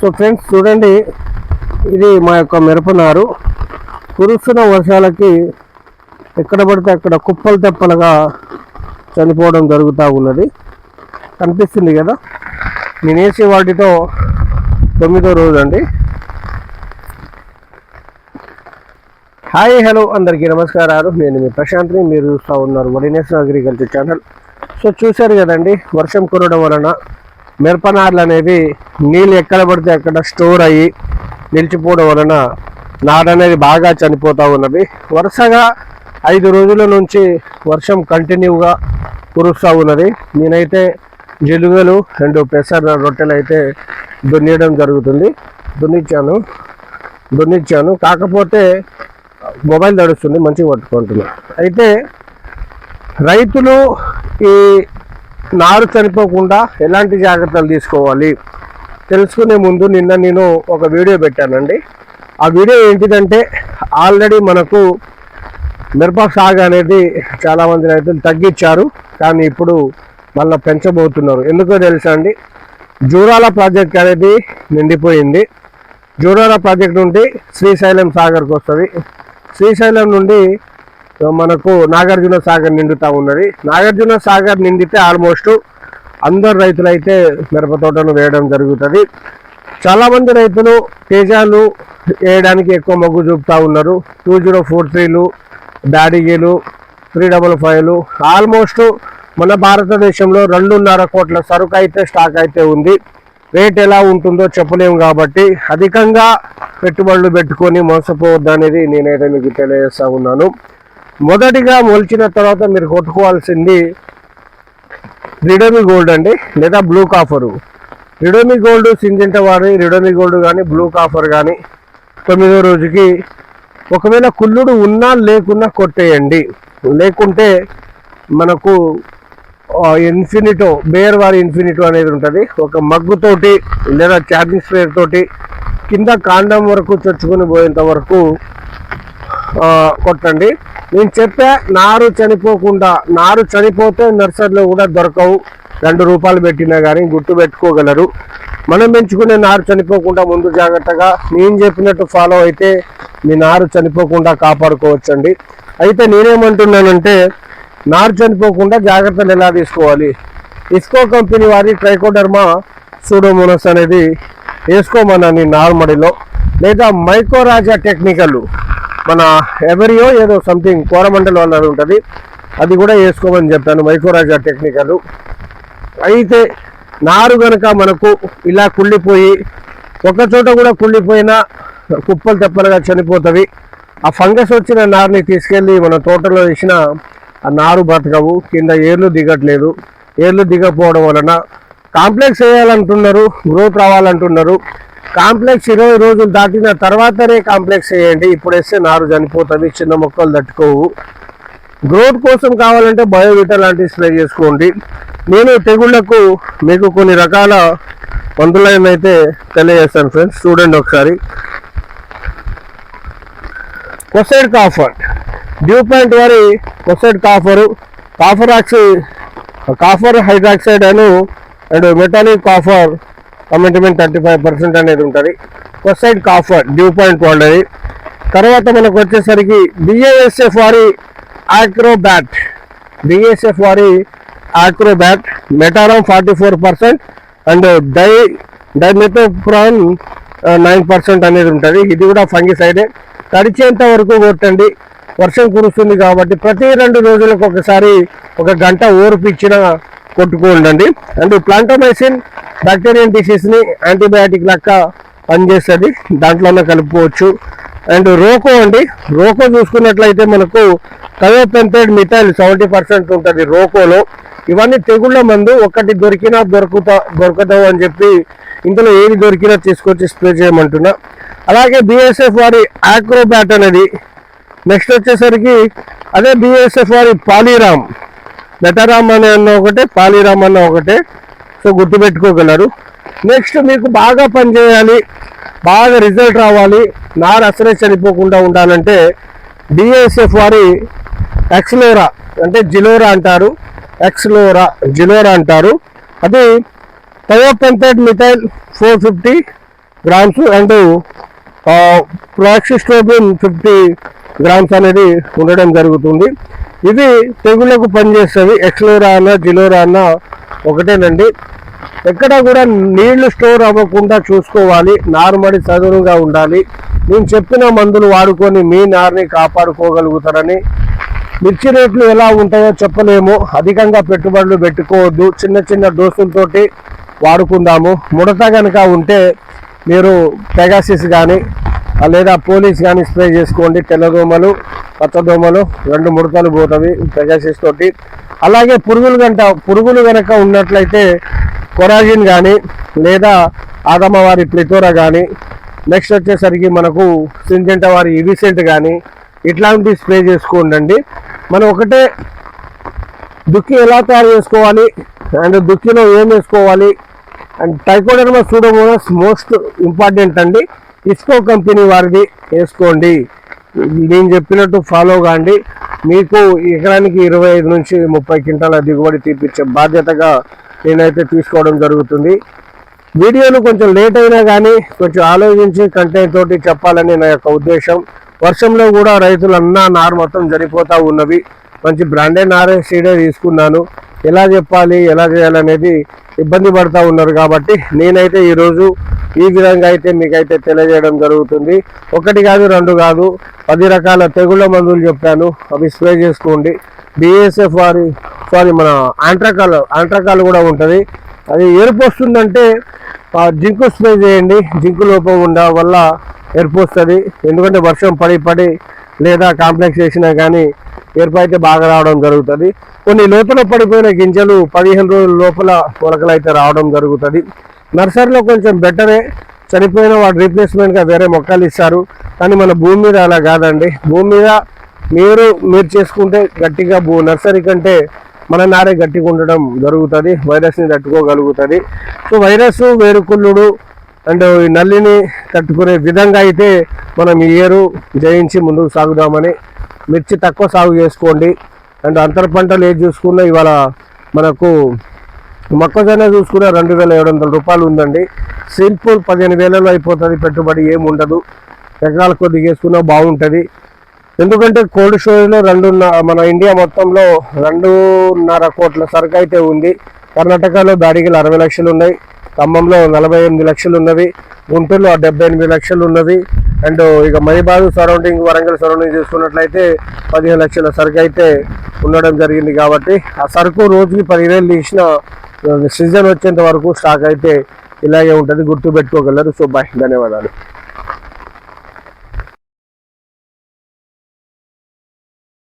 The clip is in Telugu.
సో ఫ్రెండ్స్ చూడండి ఇది మా యొక్క మిరపనారు కురుస్తున్న వర్షాలకి ఎక్కడ పడితే అక్కడ కుప్పలు తెప్పలుగా చనిపోవడం జరుగుతూ ఉన్నది. కనిపిస్తుంది కదా? నేను వాటితో తొమ్మిదో రోజు అండి. హాయ్ హలో అందరికీ నమస్కారాలు. నేను మీ ప్రశాంత్ని మీరు చూస్తూ ఉన్నారు వడినేశ్వర అగ్రికల్చర్ ఛానల్. సో చూశారు కదండి వర్షం కురవడం వలన మిరపనార్లు అనేవి నీళ్ళు ఎక్కడ పడితే అక్కడ స్టోర్ అయ్యి నిలిచిపోవడం వలన నాడు అనేది బాగా చనిపోతూ ఉన్నది. వరుసగా ఐదు రోజుల నుంచి వర్షం కంటిన్యూగా కురుస్తూ ఉన్నది. నేనైతే జిలుగలు రెండు పెసర రొట్టెలు అయితే దున్నియడం జరుగుతుంది. దున్నిచ్చాను దున్నిచ్చాను. కాకపోతే మొబైల్ తడుస్తుంది మంచిగా పట్టుకుంటున్నాను అయితే రైతులు ఈ నారు చనిపోకుండా ఎలాంటి జాగ్రత్తలు తీసుకోవాలి? తెలుసుకునే ముందు నిన్న నేను ఒక వీడియో పెట్టానండి. ఆ వీడియో ఏంటిదంటే ఆల్రెడీ మనకు మిరప సాగు అనేది చాలామంది రైతులు తగ్గించారు కానీ ఇప్పుడు మళ్ళీ పెంచబోతున్నారు. ఎందుకో తెలుసా అండి? జూరాల ప్రాజెక్ట్ అనేది నిండిపోయింది. జూరాల ప్రాజెక్ట్ నుండి శ్రీశైలం సాగర్కి వస్తుంది. శ్రీశైలం నుండి మనకు నాగార్జున సాగర్ నిండుతూ ఉన్నది. నాగార్జున సాగర్ నిండితే ఆల్మోస్ట్ అందరు రైతులైతే మిరప తోటను వేయడం జరుగుతుంది. చాలామంది రైతులు తేజాలు వేయడానికి ఎక్కువ మొగ్గు చూపుతూ ఉన్నారు. టూ జీరో ఫోర్ త్రీలు డాడీగీలు త్రీ డబల్ ఫైవ్లు ఆల్మోస్ట్ మన భారతదేశంలో రెండున్నర కోట్ల సరుకు అయితే స్టాక్ అయితే ఉంది. రేట్ ఎలా ఉంటుందో చెప్పలేము కాబట్టి అధికంగా పెట్టుబడులు పెట్టుకొని మోసపోవద్దు అనేది నేనైతే మీకు తెలియజేస్తా ఉన్నాను. మొదటిగా మొలిచిన తర్వాత మీరు కొట్టుకోవాల్సింది రిడోమి గోల్డ్ అండి లేదా blue copper Ridomil gold Syngenta వారి రిడోమి గోల్డ్ కానీ బ్లూ కాఫర్ కానీ తొమ్మిదో రోజుకి ఒకవేళ కుళ్ళుడు ఉన్నా లేకున్నా కొట్టేయండి. లేకుంటే మనకు ఇన్ఫినిటో బేర్ వారి ఇన్ఫినిటో అనేది ఉంటుంది. ఒక మగ్గుతోటి లేదా చార్జింగ్ స్ప్రేర్ తోటి కింద కాండం వరకు చొచ్చుకొని పోయేంత వరకు కొట్టండి. నేను చెప్పే నారు చనిపోకుండా నారు చనిపోతే నర్సరీలో కూడా దొరకవు. రెండు రూపాయలు పెట్టినా కానీ గుర్తు పెట్టుకోగలరు. మనం పెంచుకునే నారు చనిపోకుండా ముందు జాగ్రత్తగా నేను చెప్పినట్టు ఫాలో అయితే మీ నారు చనిపోకుండా కాపాడుకోవచ్చండి. అయితే నేనేమంటున్నానంటే నారు చనిపోకుండా జాగ్రత్తలు ఎలా తీసుకోవాలి? ఇస్కో కంపెనీ వారి ట్రైకోడర్మా సూడోమోనస్ అనేది వేసుకోమన్నాను నార్మడిలో. లేదా మైకోరాజా టెక్నికల్. మన ఎవరియో ఏదో సంథింగ్ కోరమండలం అన్నది ఉంటుంది. అది కూడా వేసుకోమని చెప్పాను మైకోరాజా టెక్నికల్ అయితే నారు గనక మనకు ఇలా కుళ్ళిపోయి ఒక చోట కూడా కుళ్ళిపోయినా కుప్పలు తెప్పలుగా చనిపోతవి. ఆ ఫంగస్ వచ్చిన నారుని తీసుకెళ్ళి మన తోటలో వేసిన ఆ నారు బతకవు. కింద ఏర్లు దిగట్లేదు. ఏర్లు దిగకపోవడం వలన కాంప్లెక్స్ వేయాలంటున్నారు గ్రోత్ రావాలంటున్నారు. కాంప్లెక్స్ ఇరవై రోజులు దాటిన తర్వాతనే కాంప్లెక్స్ వేయండి. ఇప్పుడు వేస్తే నారు చనిపోతుంది. చిన్న మొక్కలు తట్టుకోవు. గ్రోత్ కోసం కావాలంటే బయోవిటా లాంటివి స్ప్రే చేసుకోండి. నేను తెగుళ్ళకు మీకు కొన్ని రకాల మందులను అయితే తెలియజేస్తాను ఫ్రెండ్స్. చూడండి ఒకసారి. Kocide copper. డ్యూ పాయింట్ వారి Kocide copper. Copper oxy copper hydroxide Anu and metallic copper commitment thirty five percent అనేది ఉంటుంది. కొసైడ్ కాఫర్ డ్యూ పాయింట్ వాళ్ళది తర్వాత మనకు వచ్చేసరికి బిఏఎస్ఎఫ్ వారి ఆక్రోబ్యాట్ బిఎస్ఎఫ్ వారి Acrobat metiram forty four percent and die డైమెటోప్రాన్ nine percent అనేది ఉంటుంది. ఇది కూడా ఫంగిసైడే తడిచేంత వరకు కొట్టండి. వర్షం కురుస్తుంది కాబట్టి ప్రతి రెండు రోజులకు ఒకసారి ఒక గంట కొట్టుకు ఉండండి అండ్ ప్లాంటోమైసిన్ బ్యాక్టీరియన్ డిసీజ్ని యాంటీబయాటిక్ లెక్క పనిచేస్తుంది. దాంట్లోనే కలుపుకోవచ్చు. అండ్ రోకో అండి రోకో చూసుకున్నట్లయితే మనకు కయోపెంటైడ్ మిథైల్ సెవెంటీ పర్సెంట్ ఉంటుంది రోకోలో. ఇవన్నీ తెగుళ్ళ మందు ఒకటి దొరికినా దొరుకుతా దొరకదు అని చెప్పి ఇందులో ఏది దొరికినా తీసుకొచ్చి స్ప్రే చేయమంటున్నా. అలాగే బిఎస్ఎఫ్ వారి ఆక్రోబ్యాట్ అనేది నెక్స్ట్ వచ్చేసరికి అదే బిఎస్ఎఫ్ వారి పాలీరామ్. మెటారామ్ అనే అన్న ఒకటే పాలీరామ్ అన్న ఒకటే. సో గుర్తుపెట్టుకోగలరు. నెక్స్ట్ మీకు బాగా పనిచేయాలి బాగా రిజల్ట్ రావాలి నార అసలే చనిపోకుండా ఉండాలంటే డిఎస్ఎఫ్ వారి ఎక్స్లోరా అంటే జిలోరా అంటారు. ఎక్స్లోరా జిలోరా అంటారు. అది థయోపెంథైడ్ methyl four fifty grams and ప్రాక్సిస్టోబిన్ fifty grams అనేది ఉండడం జరుగుతుంది. ఇది తెగుళ్ళకు పనిచేస్తుంది. ఎక్స్లోరా అన్న జిలోరా అన్న ఒకటేనండి. ఎక్కడ కూడా నీళ్ళు స్టోర్ అవ్వకుండా చూసుకోవాలి. నారుమడి చదునుగా ఉండాలి. నేను చెప్పిన మందులు వాడుకొని మీ నారుని కాపాడుకోగలుగుతారని. మిర్చి రేట్లు ఎలా ఉంటాయో చెప్పలేము. అధికంగా పెట్టుబడులు పెట్టుకోవద్దు. చిన్న చిన్న డోసులతోటి వాడుకుందాము. ముడత కనుక ఉంటే మీరు పెగాసిస్ కానీ లేదా పోలీస్ కానీ స్ప్రే చేసుకోండి. తెల్లదోమలు పచ్చదోమలు రెండు ముడతలు పోతవి పెగాసిస్ తోటి. అలాగే పురుగులు గంట పురుగులు కనుక ఉన్నట్లయితే కొరాజిన్ కానీ లేదా ఆదమ్మవారి ప్లితోరా కానీ నెక్స్ట్ వచ్చేసరికి మనకు సింజెంట వారి ఇవిసెంట్ కానీ ఇట్లాంటివి స్ప్రే చేసుకోండి మనం ఒకటే దుక్కి ఎలా తయారు చేసుకోవాలి అండ్ దుక్కిలో ఏం వేసుకోవాలి and trichoderma pseudomonas most important అండి. ఇస్కో కంపెనీ వారిది వేసుకోండి. నేను చెప్పినట్టు ఫాలో కాండి. మీకు ఎకరానికి ఇరవై ఐదు నుంచి ముప్పై క్వింటాల దిగుబడి తీపిచ్చే బాధ్యతగా నేనైతే తీసుకోవడం జరుగుతుంది. వీడియోలు కొంచెం లేట్ అయినా కానీ కొంచెం ఆలోచించి కంటెంట్ తోటి చెప్పాలని నా యొక్క ఉద్దేశం. వర్షంలో కూడా రైతులన్నా నారు మొత్తం జరిపోతూ ఉన్నవి. మంచి బ్రాండెడ్ నారే సీడే తీసుకున్నాను. ఎలా చెప్పాలి ఎలా చేయాలనేది ఇబ్బంది పడుతూ ఉన్నారు కాబట్టి నేనైతే ఈరోజు ఈ విధంగా అయితే మీకైతే తెలియజేయడం జరుగుతుంది. ఒకటి కాదు రెండు కాదు పది రకాల తెగుళ్ళ మందులు చెప్పాను. అవి స్ప్రే చేసుకోండి. బిఎస్ఎఫ్ వారి సారీ మన ఆంట్రకాల్ ఆంట్రకాల్ కూడా ఉంటుంది. అది ఎరుపు వస్తుందంటే జింకు స్ప్రే చేయండి. జింకు లోపం ఉండడం వల్ల ఎరుపు వస్తుంది. ఎందుకంటే వర్షం పడి పడి లేదా కాంప్లెక్స్ చేసినా కానీ ఎరుపు అయితే బాగా రావడం జరుగుతుంది. కొన్ని లోపల పడిపోయిన గింజలు పదిహేను రోజుల లోపల మొలకలు అయితే రావడం జరుగుతుంది. నర్సరీలో కొంచెం బెటరే చనిపోయిన వాడు రీప్లేస్మెంట్గా వేరే మొక్కలు ఇస్తారు. కానీ మన భూమి మీద అలా కాదండి. భూమి మీద మీరు మీరు చేసుకుంటే గట్టిగా భూ నర్సరీ కంటే మన నారే గట్టిగా ఉండడం జరుగుతుంది. వైరస్ని తట్టుకోగలుగుతుంది. సో వైరస్ వేరుకుళ్ళుడు అండ్ ఈ నల్లిని తట్టుకునే విధంగా అయితే మనం ఈ ఏరు జయించి ముందుకు సాగుదామని మిర్చి తక్కువ సాగు చేసుకోండి. అండ్ అంతర పంటలు ఏది చూసుకున్నా ఇవాళ మనకు మొక్కజొన్న చూసుకున్న రెండు వేల ఏడు వందల రూపాయలు ఉందండి. సింపుల్ పదిహేను వేలలో అయిపోతుంది పెట్టుబడి ఏమి ఉండదు. ఎకరాల కొద్దిగా వేసుకున్నా బాగుంటుంది. ఎందుకంటే కోల్డ్ స్టోరేజ్లో రెండున్న మన ఇండియా మొత్తంలో రెండున్నర కోట్ల సరుకు అయితే ఉంది. కర్ణాటకలో దాడికి అరవై లక్షలు ఉన్నాయి ఖమ్మంలో నలభై ఎనిమిది లక్షలు ఉన్నవి గుంటూరులో డెబ్బై ఎనిమిది లక్షలు ఉన్నవి అండ్ ఇక మైబాదు సరౌండింగ్ వరంగల్ సరౌండింగ్ చూసుకున్నట్లయితే పదిహేను లక్షల సరుకు అయితే ఉండడం జరిగింది కాబట్టి ఆ సరుకు రోజుకి పదివేలు తీసిన సీజన్ వచ్చేంత వరకు స్టాక్ అయితే ఇలాగే ఉంటుంది. గుర్తు పెట్టుకోగలరు సో బాయ్. ధన్యవాదాలు.